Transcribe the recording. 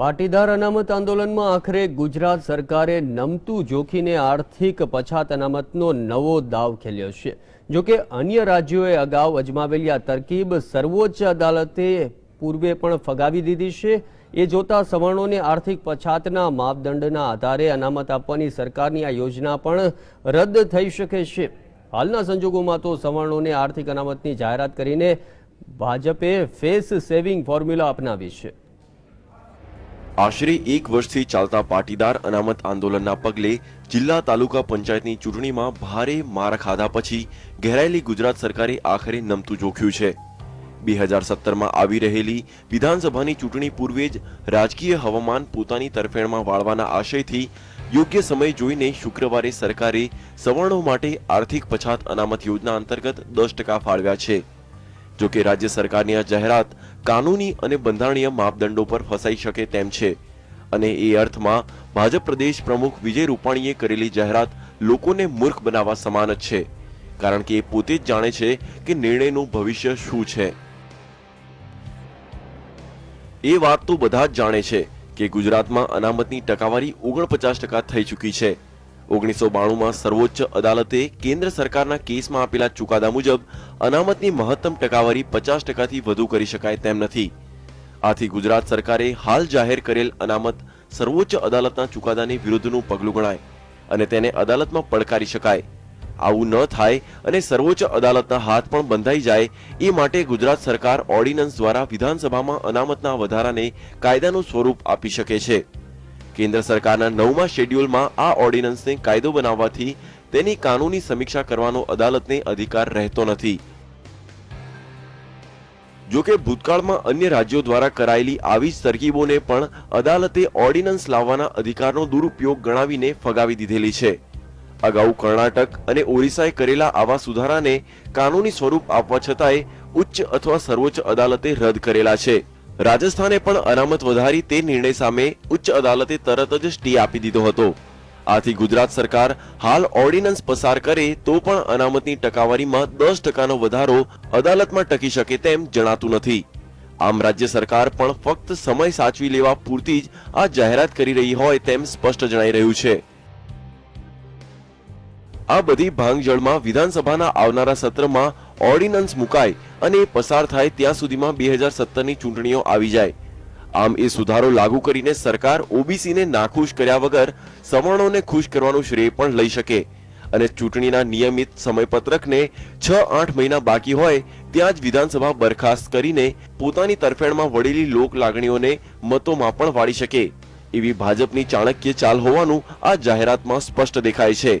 પાટીદાર અનામત આંદોલનમાં આખરે ગુજરાત સરકારે નમતું જોખીને આર્થિક પછાત અનામતનો નવો દાવ ખેલ્યો છે. જોકે અન્ય રાજ્યોએ અગાઉ અજમાવેલી આ તરકીબ સર્વોચ્ચ અદાલતે પૂર્વે પણ ફગાવી દીધી છે. એ જોતા સવર્ણોને આર્થિક પછાતના માપદંડના આધારે અનામત આપવાની સરકારની આ યોજના પણ રદ થઈ શકે છે. હાલના સંજોગોમાં તો સવર્ણોને આર્થિક અનામતની જાહેરાત કરીને ભાજપે ફેસ સેવિંગ ફોર્મ્યુલા અપનાવી છે. આશરે એક વર્ષથી ચાલતા પાટીદાર અનામત આંદોલનના પગલે જિલ્લા તાલુકા પંચાયતની ચૂંટણીમાં ભારે માર ખાધા પછી ઘેરાયેલી ગુજરાત સરકારે આખરે નમતું જોખ્યું છે. બે હજાર સત્તરમાં આવી રહેલી વિધાનસભાની ચૂંટણી પૂર્વે જ રાજકીય હવામાન પોતાની તરફેણમાં વાળવાના આશયથી યોગ્ય સમય જોઈને શુક્રવારે સરકારે સવર્ણો માટે આર્થિક પછાત અનામત યોજના અંતર્ગત દસ ટકા ફાળવ્યા છે. જો કે રાજ્ય સરકારની આ જાહેરાત કાનૂની અને બંધારણીય માપદંડો પર ફસાઈ શકે તેમ છે. અને એ અર્થમાં ભાજપ પ્રદેશ પ્રમુખ વિજય રૂપાણીએ કરેલી જાહેરાત લોકોને મૂર્ખ બનાવવા સમાન જ છે. કારણ કે એ પોતે જ જાણે છે કે નિર્ણયનું ભવિષ્ય શું છે. એ વાત તો બધા જ જાણે છે કે ગુજરાતમાં અનામતની ટકાવારી ઓગણપચાસ ટકા થઈ ચૂકી છે. ઓગણીસો બાણુંમાં સર્વોચ્ચ અદાલતે કેન્દ્ર સરકારના કેસમાં આપેલા ચુકાદા મુજબ અનામતની મહત્તમ ટકાવારી પચાસ ટકાથી વધુ કરી શકાય તેમ નથી. આથી ગુજરાત સરકારે હાલ જાહેર કરેલ અનામત સર્વોચ્ચ અદાલતના ચુકાદાની વિરુદ્ધનું પગલું ગણાય અને તેને અદાલતમાં પડકારી શકાય. આવું ન થાય અને સર્વોચ્ચ અદાલતના હાથ પણ બંધાઈ જાય એ માટે ગુજરાત સરકાર ઓર્ડિનન્સ દ્વારા વિધાનસભામાં અનામતના વધારાને કાયદાનું સ્વરૂપ આપી શકે છે. કેન્દ્ર સરકારના નવમા શેડ્યુલમાં આ ઓર્ડિનન્સને કાયદો બનાવવાથી તેની કાનૂની સમીક્ષા કરવાનો અદાલતને અધિકાર રહેતો નથી. જોકે ભૂતકાળમાં અન્ય રાજ્યો દ્વારા કરાયેલી આવી જ તરકીબોને પણ અદાલતે ઓર્ડિનન્સ લાવવાના અધિકારનો દુરુપયોગ ગણાવીને ફગાવી દીધેલી છે. અગાઉ કર્ણાટક અને ઓરિસ્સાએ કરેલા આવા સુધારાને કાનૂની સ્વરૂપ આપવા છતાંય ઉચ્ચ અથવા સર્વોચ્ચ અદાલતે રદ કરેલા છે. રાજસ્થાને પણ અનામત વધારી તે નિર્ણય સામે ઉચ્ચ અદાલતે તરત જ સ્ટે આપી દીધો હતો. આથી ગુજરાત સરકાર હાલ ઓર્ડિનન્સ પસાર કરે તો પણ અનામતની ટકાવારીમાં દસ ટકાનો વધારો અદાલતમાં ટકી શકે તેમ જણાતું નથી. આમ રાજ્ય સરકાર પણ ફક્ત સમય સાચવી લેવા પૂરતી જ આ જાહેરાત કરી રહી હોય તેમ સ્પષ્ટ જણાઈ રહ્યું છે. આ બધી ભાંગજળમાં વિધાનસભાના આવનારા સત્રમાં ઓર્ડિનન્સ મુકાય અને એ પસાર થાય ત્યાં સુધીમાં બે હજાર સત્તરની ચૂંટણીઓ આવી જાય. આમ એ સુધારો લાગુ કરીને સરકાર ઓબીસીને નાખુશ કર્યા વગર સવર્ણોને ખુશ કરવાનું શ્રેય પણ લઈ શકે. અને ચૂંટણીના નિયમિત સમયપત્રકને છ આઠ મહિના બાકી હોય ત્યાં જ વિધાનસભા બરખાસ્ત કરીને પોતાની તરફેણમાં વળેલી લોક લાગણીઓને મતોમાં પણ વાળી શકે. એવી ભાજપની ચાણક્ય ચાલ હોવાનું આ જાહેરાતમાં સ્પષ્ટ દેખાય છે.